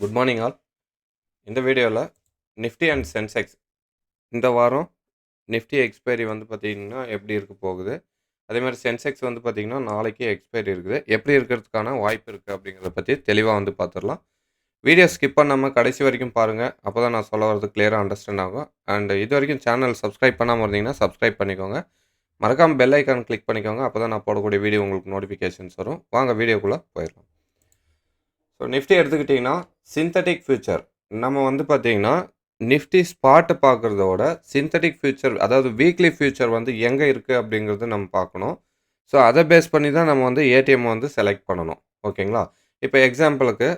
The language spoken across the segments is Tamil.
குட் மார்னிங் ஆல் இந்த வீடியோவில் நிஃப்டி அண்ட் சென்செக்ஸ் இந்த வாரம் நிஃப்டி எக்ஸ்பைரி வந்து பார்த்திங்கன்னா எப்படி இருக்க போகுது? அதே மாதிரி சென்செக்ஸ் வந்து பார்த்திங்கன்னா நாளைக்கு எக்ஸ்பைரி இருக்குது. எப்படி இருக்கிறதுக்கான வாய்ப்பு இருக்குது அப்படிங்கிறத பற்றி தெளிவாக வந்து பார்த்துடலாம் வீடியோ ஸ்கிப் பண்ணாமல் கடைசி வரைக்கும் பாருங்கள் அப்போ தான் நான் சொல்ல வரது கிளியராக அண்டர்ஸ்டாண்ட் ஆகும். அண்ட் இது வரைக்கும் சேனல் சப்ஸ்கிரைப் பண்ணாமல் இருந்தீங்கன்னா சப்ஸ்கிரைப் பண்ணிக்கோங்க. மறக்காமல் பெல் ஐக்கான் கிளிக் பண்ணிக்கோங்க. அப்போ தான் நான் போடக்கூடிய வீடியோ உங்களுக்கு நோட்டிஃபிகேஷன்ஸ் வரும். வாங்க வீடியோக்குள்ளே போயிடலாம். ஸோ நிஃப்டி எடுத்துக்கிட்டிங்கன்னா சிந்தட்டிக் ஃபியூச்சர் நம்ம வந்து பார்த்தீங்கன்னா நிஃப்டி ஸ்பாட்டை பார்க்குறதோட சிந்தட்டிக் ஃபியூச்சர் அதாவது வீக்லி ஃபியூச்சர் வந்து எங்கே இருக்குது அப்படிங்கிறது நம்ம பார்க்கணும். ஸோ அதை பேஸ் பண்ணி தான் நம்ம வந்து ஏடிஎம் வந்து செலக்ட் பண்ணணும். ஓகேங்களா? இப்போ எக்ஸாம்பிளுக்கு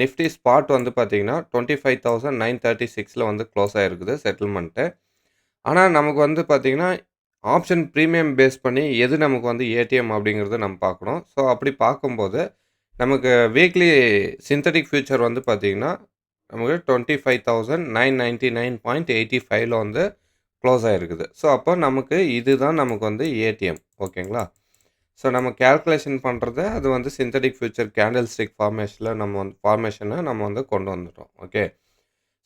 நிஃப்டி ஸ்பாட் வந்து பார்த்தீங்கன்னா twenty five thousand nine thirty சிக்ஸில் வந்து க்ளோஸ் ஆகிருக்குது செட்டில்மெண்ட்டு ஆனால் நமக்கு வந்து பார்த்தீங்கன்னா ஆப்ஷன் ப்ரீமியம் பேஸ் பண்ணி எது நமக்கு வந்து ஏடிஎம் அப்படிங்கிறத நம்ம பார்க்கணும். ஸோ அப்படி பார்க்கும்போது நமக்கு வீக்லி சிந்தட்டிக் ஃபியூச்சர் வந்து பார்த்திங்கன்னா நமக்கு twenty five thousand nine ninety nine point eighty ஃபைவ்ல வந்து க்ளோஸ் ஆகிருக்குது ஸோ அப்போ நமக்கு இதுதான் நமக்கு வந்து ஏடிஎம் ஓகேங்களா ஸோ நம்ம கேல்குலேஷன் பண்ணுறது அது வந்து சிந்தட்டிக் ஃபியூச்சர் கேண்டில் ஸ்டிக் ஃபார்மேஷனில் நம்ம வந்து ஃபார்மேஷனை நம்ம வந்து கொண்டு வந்துட்டோம் ஓகே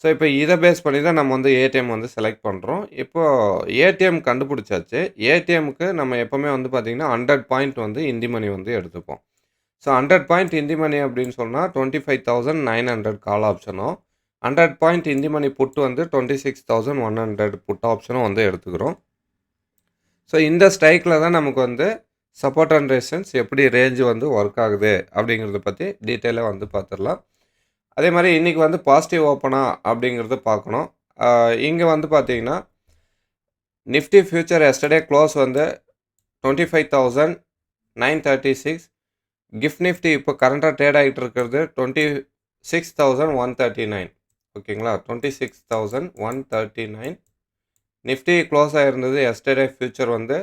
ஸோ இப்போ இதை பேஸ் பண்ணி தான் நம்ம வந்து ஏடிஎம் வந்து செலக்ட் பண்ணுறோம் இப்போது ஏடிஎம் கண்டுபிடிச்சாச்சு. ஏடிஎம்க்கு நம்ம எப்போவுமே வந்து பார்த்திங்கன்னா ஹண்ட்ரட் பாயிண்ட் வந்து இந்தி மணி வந்து எடுத்துப்போம். So hundred point in the money அப்படின்னு சொன்னால் twenty five thousand nine hundred call ஆப்ஷனும் hundred point in the money put வந்து twenty six thousand one hundred put ஆப்ஷனும் வந்து எடுத்துக்கிறோம். ஸோ இந்த ஸ்ட்ரைக்கில் தான் நமக்கு வந்து சப்போர்ட் அண்ட் ரெசிஸ்டன்ஸ் எப்படி ரேஞ்சு வந்து ஒர்க் ஆகுது அப்படிங்கிறத பற்றி டீட்டெயிலாக வந்து பார்த்துடலாம் அதே மாதிரி இன்றைக்கி வந்து பாசிட்டிவ் ஓப்பனா அப்படிங்கிறத பார்க்கணும் இங்கே வந்து பார்த்தீங்கன்னா நிஃப்டி ஃபியூச்சர் எஸ்டர்டே க்ளோஸ் வந்து twenty five thousand nine thirty six GIFT Nifty இப்போ கரண்ட்டாக ட்ரேட் ஆகிட்டு இருக்கிறது twenty six thousand one thirty nine ஓகேங்களா? Twenty six thousand one thirty nine Nifty close ஆகிருந்தது yesterday future வந்து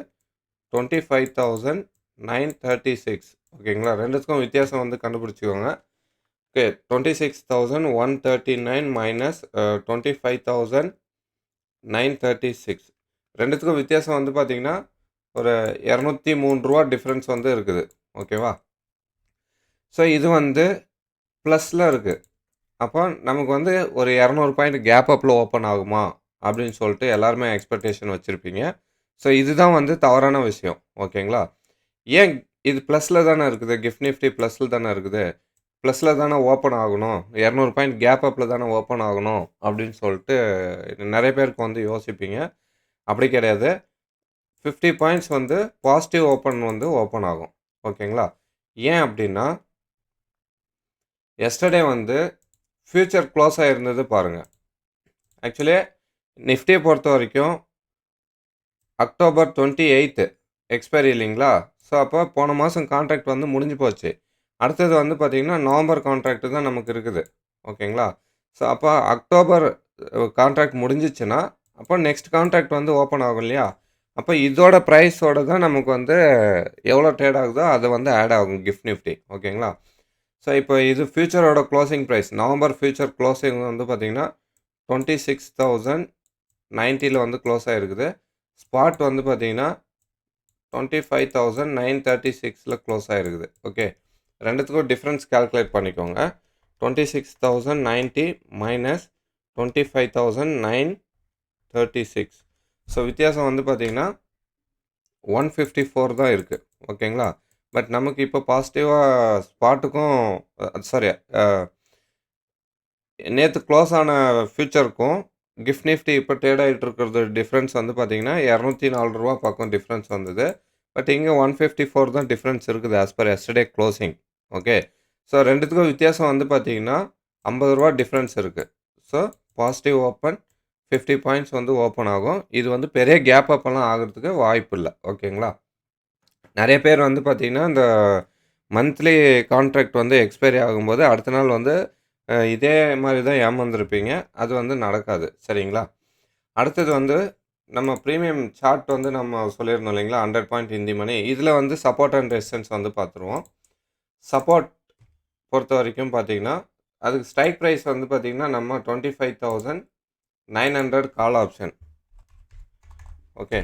twenty five thousand nine thirty six ஓகேங்களா? ரெண்டுத்துக்கும் வித்தியாசம் வந்து கண்டுபிடிச்சிக்கோங்க. Okay twenty six thousand one thirty nine minus twenty five thousand nine thirty six ரெண்டுத்துக்கும் வித்தியாசம் வந்து பார்த்திங்கன்னா ஒரு இரநூத்தி மூணு ரூபா டிஃப்ரென்ஸ் வந்து இருக்குது. ஓகேவா? ஸோ இது வந்து ப்ளஸில் இருக்குது அப்போ நமக்கு வந்து ஒரு இரநூறு பாயிண்ட் கேப் அப்பில் ஓப்பன் ஆகுமா? அப்படின்னு சொல்லிட்டு எல்லாருமே எக்ஸ்பெக்டேஷன் வச்சுருப்பீங்க. ஸோ இதுதான் வந்து தவறான விஷயம். ஓகேங்களா ஏன் இது ப்ளஸில் தானே இருக்குது? கிஃப்ட் நிஃப்டி ப்ளஸில் தானே இருக்குது? ப்ளஸில் தானே ஓப்பன் ஆகணும்? இரநூறு பாயிண்ட் கேப் அப்பில் தானே ஓப்பன் ஆகணும்? அப்படின்னு சொல்லிட்டு நிறைய பேருக்கு வந்து யோசிப்பீங்க. அப்படி கிடையாது. ஃபிஃப்டி பாயிண்ட்ஸ் வந்து பாசிட்டிவ் ஓப்பன் வந்து ஓப்பன் ஆகும். ஓகேங்களா ஏன் அப்படின்னா எஸ்டர்டே வந்து ஃப்யூச்சர் க்ளோஸ் ஆகிருந்தது பாருங்கள் ஆக்சுவலி நிஃப்டியை பொறுத்த வரைக்கும் அக்டோபர் டுவெண்ட்டி எயித்து எக்ஸ்பைரி இல்லைங்களா? ஸோ அப்போ போன மாதம் கான்ட்ராக்ட் வந்து முடிஞ்சு போச்சு. அடுத்தது வந்து பார்த்திங்கன்னா நவம்பர் கான்ட்ராக்ட் தான் நமக்கு இருக்குது. ஓகேங்களா? ஸோ அப்போ அக்டோபர் கான்ட்ராக்ட் முடிஞ்சிச்சுன்னா அப்போ நெக்ஸ்ட் கான்ட்ராக்ட் வந்து ஓப்பன் ஆகும் இல்லையா? அப்போ இதோட ப்ரைஸோட தான் நமக்கு வந்து எவ்வளோ ட்ரேட் ஆகுதோ அது வந்து ஆட் ஆகும் கிஃப்ட் நிஃப்டி ஓகேங்களா? ஸோ இப்போ இது ஃபியூச்சரோட closing price November future closing வந்து பார்த்திங்கன்னா டுவெண்ட்டி சிக்ஸ் தௌசண்ட் நைன்ட்டியில் வந்து க்ளோஸ் ஆகிருக்குது ஸ்பாட் வந்து பார்த்திங்கன்னா twenty five thousand nine thirty சிக்ஸில் க்ளோஸ் ஆகிருக்குது ஓகே ரெண்டுத்துக்கும் டிஃப்ரென்ஸ் கால்குலேட் பண்ணிக்கோங்க. Twenty six thousand ninety minus twenty five thousand nine thirty six so வித்தியாசம் வந்து பார்த்திங்கன்னா ஒன் ஃபிஃப்டி ஃபோர் தான் இருக்குது ஓகேங்களா பட் நமக்கு இப்போ பாசிட்டிவாக ஸ்பாட்டுக்கும் சாரி நேற்று க்ளோஸ் ஆன ஃபியூச்சருக்கும் கிஃப்ட் நிஃப்டி இப்போ ட்ரேட் ஆகிட்டு இருக்கிறது டிஃப்ரென்ஸ் வந்து பார்த்திங்கன்னா இரநூத்தி நாலு ரூபா பக்கம் டிஃப்ரென்ஸ் வந்தது. பட் இங்கே ஒன் ஃபிஃப்டி ஃபோர் தான் டிஃப்ரென்ஸ் இருக்குது as per yesterday closing okay so ரெண்டுத்துக்கும் வித்தியாசம் வந்து பார்த்திங்கன்னா ஐம்பது ரூபா டிஃப்ரென்ஸ் இருக்குது so positive open fifty points வந்து ஓப்பன் ஆகும். இது வந்து பெரிய கேப் அப்பெல்லாம் ஆகிறதுக்கு வாய்ப்பு இல்லை ஓகேங்களா நிறைய பேர் வந்து பார்த்திங்கன்னா இந்த மந்த்லி கான்ட்ராக்ட் வந்து எக்ஸ்பைரி ஆகும்போது அடுத்த நாள் வந்து இதே மாதிரி தான் ஏமாந்துருப்பீங்க. அது வந்து நடக்காது. சரிங்களா? அடுத்தது வந்து நம்ம ப்ரீமியம் சார்ட் வந்து நம்ம சொல்லியிருந்தோம் இல்லைங்களா? ஹண்ட்ரட் பாயிண்ட் ஹிந்தி மணி இதில் வந்து சப்போர்ட் அண்ட் ரெசிஸ்டன்ஸ் வந்து பார்த்துருவோம். சப்போர்ட் பொறுத்த வரைக்கும் பார்த்தீங்கன்னா அதுக்கு ஸ்ட்ரைக் ப்ரைஸ் வந்து பார்த்திங்கன்னா நம்ம twenty five thousand nine hundred call option okay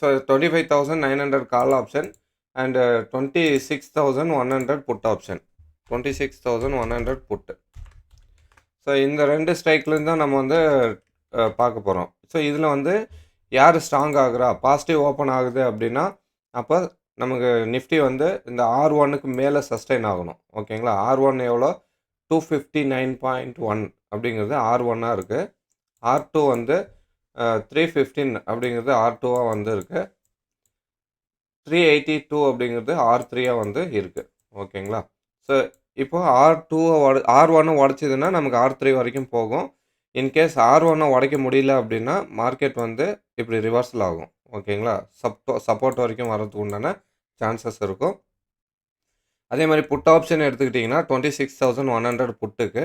so twenty five thousand nine hundred call option and twenty six thousand one hundred put option twenty six thousand one hundred put so இந்த ரெண்டு ஸ்ட்ரைக்லேருந்து தான் நம்ம வந்து பார்க்க போகிறோம் ஸோ இதில் வந்து யார் ஸ்ட்ராங் ஆகுறா? பாசிட்டிவ் ஓப்பன் ஆகுது அப்படின்னா அப்போ நமக்கு நிஃப்டி வந்து இந்த ஆர் ஒன்னுக்கு மேலே சஸ்டைன் ஆகணும். ஓகேங்களா ஆர் ஒன் எவ்வளோ? Two fifty nine point one அப்படிங்கிறது ஆர் ஒன்னாக இருக்குது ஆர் டூ வந்து த்ரீ ஃபிஃப்டீன் அப்படிங்கிறது ஆர் டூவாக வந்து இருக்குது த்ரீ எயிட்டி டூ அப்படிங்கிறது ஆர் த்ரீயாக வந்து இருக்குது ஓகேங்களா? ஸோ இப்போ ஆர் டூவை உட ஆர் ஒன்னை உடச்சிதுன்னா நமக்கு ஆர் த்ரீ வரைக்கும் போகும். இன்கேஸ் ஆர் ஒன்னை உடைக்க முடியல அப்படின்னா மார்க்கெட் வந்து இப்படி ரிவர்சல் ஆகும். ஓகேங்களா? சப்போ சப்போர்ட் வரைக்கும் வர்றதுக்கு உண்டான சான்சஸ் இருக்கும். அதே மாதிரி புட் ஆப்ஷன் எடுத்துக்கிட்டிங்கன்னா twenty six thousand one hundred புட்டுக்கு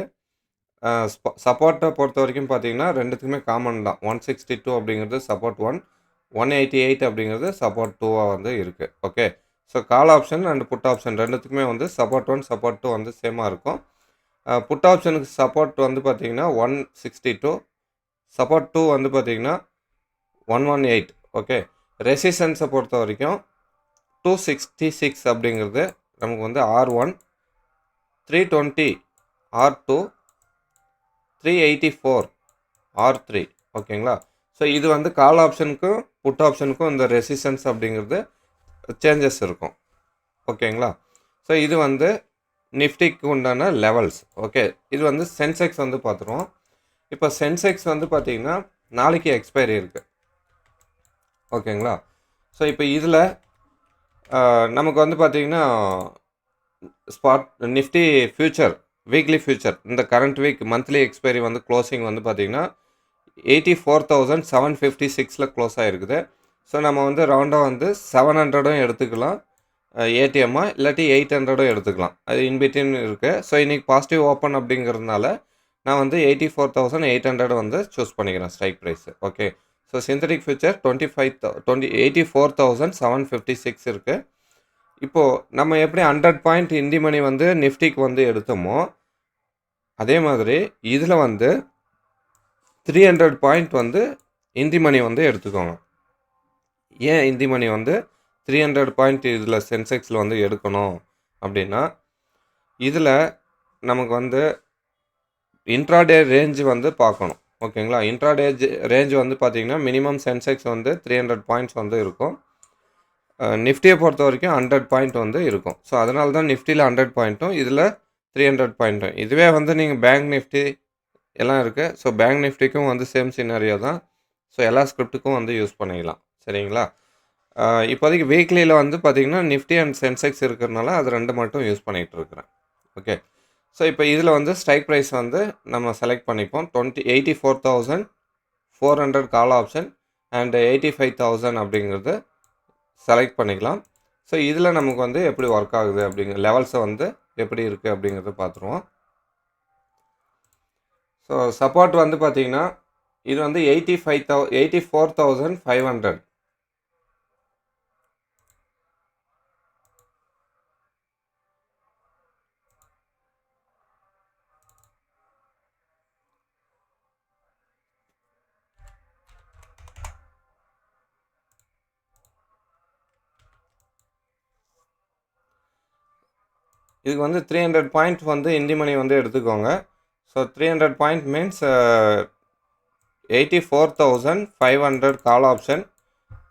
சப்போர்ட்டை பொறுத்த வரைக்கும் பார்த்தீங்கன்னா ரெண்டுத்துக்குமே காமன் தான். ஒன் சிக்ஸ்டி டூ அப்படிங்கிறது support one one eighty eight அப்படிங்கிறது சப்போர்ட் டூவாக வந்து இருக்குது okay so call option and put option ரெண்டுத்துக்குமே வந்து சப்போர்ட் ஒன் சப்போர்ட் டூ வந்து சேமாக இருக்கும். புட் ஆப்ஷனுக்கு சப்போர்ட் வந்து பார்த்தீங்கன்னா one sixty two support two வந்து பார்த்தீங்கன்னா ஒன் ஒன் எயிட் ஓகே ரெசிஸ்டன்ஸை பொறுத்த வரைக்கும் டூ சிக்ஸ்டி சிக்ஸ் அப்படிங்கிறது நமக்கு வந்து R one three twenty R two three eighty four R three ஓகேங்களா ஸோ இது வந்து கால் ஆப்ஷனுக்கும் புட் ஆப்ஷனுக்கும் இந்த ரெசிஸ்டன்ஸ் அப்படிங்கிறது சேஞ்சஸ் இருக்கும். ஓகேங்களா ஸோ இது வந்து நிஃப்டிக்கு உண்டான லெவல்ஸ் ஓகே இது வந்து சென்செக்ஸ் வந்து பார்த்துருவோம். இப்போ சென்செக்ஸ் வந்து பார்த்திங்கன்னா நாளைக்கு எக்ஸ்பைரி இருக்குது ஓகேங்களா ஸோ இப்போ இதில் நமக்கு வந்து பார்த்தீங்கன்னா spot Nifty future weekly future இந்த கரண்ட் வீக் மந்த்லி எக்ஸ்பைரி வந்து க்ளோசிங் வந்து பார்த்தீங்கன்னா eighty four thousand seven fifty சிக்ஸில் க்ளோஸ் ஆகிருக்குது ஸோ நம்ம வந்து ரவுண்டாக வந்து செவன் ஹண்ட்ரடும் எடுத்துக்கலாம். ஏடிஎம்மாக இல்லாட்டி எயிட் ஹண்ட்ரடும் எடுத்துக்கலாம். அது இன்பிட்வீன் இருக்குது ஸோ இன்றைக்கி பாசிட்டிவ் ஓப்பன் அப்படிங்கிறதுனால நான் வந்து eighty four thousand eight hundred வந்து சூஸ் பண்ணிக்கிறேன் strike price okay so synthetic future twenty five twenty eighty four thousand seven fifty six இருக்குது இப்போது நம்ம எப்படி ஹண்ட்ரட் பாயிண்ட் இந்தி மணி வந்து நிஃப்டிக்கு வந்து எடுத்தோமோ அதே மாதிரி இதில் வந்து த்ரீ ஹண்ட்ரட் பாயிண்ட் வந்து இந்தி மணி வந்து எடுத்துக்கோங்க. ஏன் இந்தி மணி வந்து த்ரீ ஹண்ட்ரட் பாயிண்ட் இதில் சென்செக்ஸில் வந்து எடுக்கணும் அப்படின்னா இதில் நமக்கு வந்து இன்ட்ராடே ரேஞ்சு வந்து பார்க்கணும். ஓகேங்களா இன்ட்ராடே ரேஞ்ச் வந்து பார்த்திங்கன்னா மினிமம் சென்செக்ஸ் வந்து த்ரீ ஹண்ட்ரட் பாயிண்ட்ஸ் வந்து இருக்கும். நிஃப்டியை பொறுத்த வரைக்கும் ஹண்ட்ரட் பாயிண்ட் வந்து இருக்கும். ஸோ அதனால தான் நிஃப்டியில் ஹண்ட்ரட் பாயிண்ட்டும் இதில் த்ரீ ஹண்ட்ரட் பாயிண்ட்டும். இதுவே வந்து நீங்கள் பேங்க் நிஃப்டி எல்லாம் இருக்குது ஸோ பேங்க் நிஃப்டிக்கும் வந்து சேம் சினாரியோ தான். ஸோ எல்லா ஸ்கிரிப்ட்டுக்கும் வந்து யூஸ் பண்ணிக்கலாம். சரிங்களா? இப்போதைக்கு வீக்லியில் வந்து பார்த்தீங்கன்னா நிஃப்டி அண்ட் சென்செக்ஸ் இருக்கிறதுனால அது ரெண்டு மட்டும் யூஸ் பண்ணிகிட்டு இருக்கிறேன். ஓகே ஸோ இப்போ இதில் வந்து ஸ்ட்ரைக் ப்ரைஸ் வந்து நம்ம செலக்ட் பண்ணிப்போம். Twenty eighty four thousand four hundred call option and eighty five thousand அப்படிங்கிறது செலக்ட் பண்ணிக்கலாம். ஸோ இதில் நமக்கு வந்து எப்படி ஒர்க் ஆகுது அப்படிங்கிற லெவல்ஸை வந்து எப்படி இருக்குது அப்படிங்கிறத பார்த்துருவோம் ஸோ சப்போர்ட் வந்து பார்த்தீங்கன்னா இது வந்து eighty five thou eighty four thousand five hundred இதுக்கு வந்து த்ரீ ஹண்ட்ரட் பாயிண்ட் வந்து இந்தி மணி வந்து எடுத்துக்கோங்க. So three hundred point means eighty four thousand five hundred call option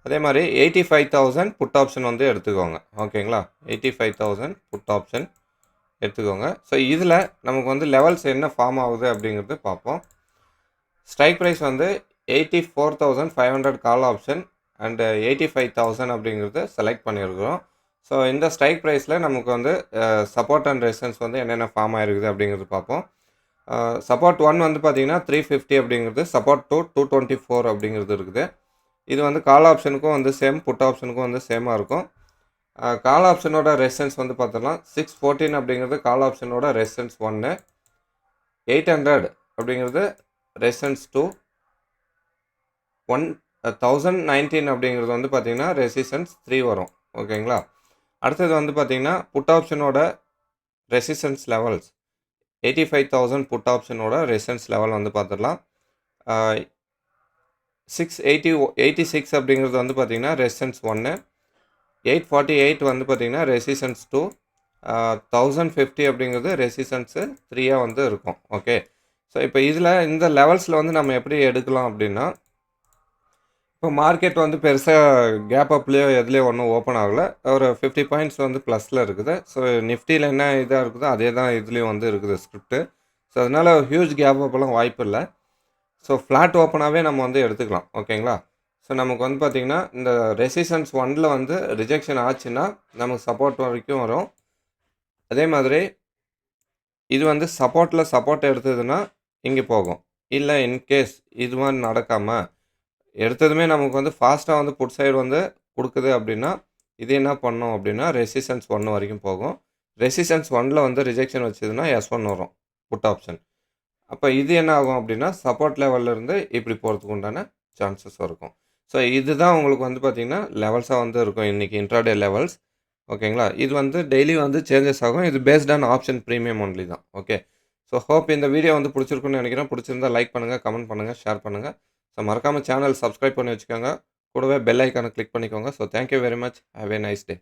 அதே மாதிரி eighty five thousand put option வந்து எடுத்துக்கோங்க. ஓகேங்களா eighty five thousand put option எடுத்துக்கோங்க. ஸோ இதில் நமக்கு வந்து லெவல்ஸ் என்ன ஃபார்ம் ஆகுது அப்படிங்கிறது பார்ப்போம். ஸ்ட்ரைக் ப்ரைஸ் வந்து eighty four thousand five hundred call option and eighty five thousand அப்படிங்கிறது செலக்ட் பண்ணியிருக்கிறோம். ஸோ இந்த ஸ்ட்ரைக் ப்ரைஸில் நமக்கு வந்து சப்போர்ட் அண்ட் ரெசிஸ்டன்ஸ் வந்து என்னென்ன ஃபார்ம் ஆகிருக்குது அப்படிங்கிறது பார்ப்போம். சப்போர்ட் ஒன் வந்து பார்த்தீங்கன்னா த்ரீ ஃபிஃப்டி அப்படிங்கிறது support two two twenty four அப்படிங்கிறது இருக்குது. இது வந்து கால் ஆப்ஷனுக்கும் வந்து சேம் புட் ஆப்ஷனுக்கும் வந்து சேமாக இருக்கும். கால் ஆப்ஷனோட ரெசிஸ்டன்ஸ் வந்து பார்த்தோம்னா சிக்ஸ் ஃபோர்டீன் அப்படிங்கிறது கால் ஆப்ஷனோட ரெசிஸ்டன்ஸ் ஒன்று எயிட் ஹண்ட்ரட் அப்படிங்கிறது resistance two one thousand nineteen அப்படிங்கிறது வந்து பார்த்திங்கன்னா ரெசிஸ்டன்ஸ் த்ரீ வரும். ஓகேங்களா? அடுத்தது வந்து பார்த்தீங்கன்னா put ஆப்ஷனோட resistance levels eighty five thousand put ஆப்ஷனோட resistance level வந்து பார்த்துடலாம் சிக்ஸ் எயிட்டி எயிட்டி சிக்ஸ் அப்படிங்கிறது வந்து பார்த்தீங்கன்னா ரெசிஸ்டன்ஸ் ஒன்று எயிட் ஃபார்ட்டி எயிட் வந்து பார்த்தீங்கன்னா ரெசிஸ்டன்ஸ் டூ தௌசண்ட் ஃபிஃப்டி அப்படிங்கிறது ரெசிஸ்டன்ஸு த்ரீயாக வந்து இருக்கும். ஓகே ஸோ இப்போ இதில் இந்த லெவல்ஸில் வந்து நம்ம எப்படி எடுக்கலாம் அப்படின்னா இப்போ மார்க்கெட் வந்து பெருசாக கேப் அப்லேயோ எதுலேயோ ஒன்றும் ஓப்பன் ஆகலை. ஒரு ஃபிஃப்டி பாயிண்ட்ஸ் வந்து ப்ளஸில் இருக்குது. ஸோ நிஃப்டியில் என்ன இதாக இருக்குதோ அதே தான் இதுலேயும் வந்து இருக்குது ஸ்கிரிப்ட்டு ஸோ அதனால் ஹியூஜ் கேப் அப்பெல்லாம் வாய்ப்பு இல்லை. ஸோ ஃப்ளாட் ஓப்பனாகவே நம்ம வந்து எடுத்துக்கலாம். ஓகேங்களா ஸோ நமக்கு வந்து பார்த்திங்கன்னா இந்த ரெசிஸ்டன்ஸ் ஒனில் வந்து ரிஜெக்ஷன் ஆச்சுன்னா நமக்கு சப்போர்ட் வரைக்கும் வரும். அதே மாதிரி இது வந்து சப்போர்ட்டில் சப்போர்ட் எடுத்ததுன்னா இங்கே போகும். இல்லை இன்கேஸ் இது மாதிரி நடக்காமல் எடுத்ததுமே நமக்கு வந்து ஃபாஸ்ட்டாக வந்து புட் சைடு வந்து கொடுக்குது அப்படின்னா இது என்ன பண்ணோம் அப்படின்னா ரெசிஸ்டன்ஸ் ஒன்று வரைக்கும் போகும். ரெசிஸ்டன்ஸ் ஒனில் வந்து ரிஜெக்ஷன் வச்சதுன்னா எஸ் ஒன் வரும் புட் ஆப்ஷன் அப்போ இது என்ன ஆகும் அப்படின்னா சப்போர்ட் லெவல்லேருந்து இப்படி போகிறதுக்கு உண்டான சான்சஸ் இருக்கும். ஸோ இதுதான் உங்களுக்கு வந்து பார்த்திங்கன்னா லெவல்ஸாக வந்து இருக்கும் இன்றைக்கி இன்ட்ராடே லெவல்ஸ் ஓகேங்களா? இது வந்து டெய்லி வந்து சேஞ்சஸ் ஆகும். இது based on option premium only தான். ஓகே ஸோ ஹோப் இந்த வீடியோ வந்து பிடிச்சிருக்குன்னு நினைக்கிறேன். பிடிச்சிருந்தா லைக் பண்ணுங்கள் கமெண்ட் பண்ணுங்கள் ஷேர் பண்ணுங்கள் ஸோ மறக்காமல் சேனல் சப்ஸ்கிரைப் பண்ணி வச்சுக்கோங்க. கூடவே பெல் ஐக்கானை கிளிக் பண்ணிக்கோங்க. So thank you very much have a nice day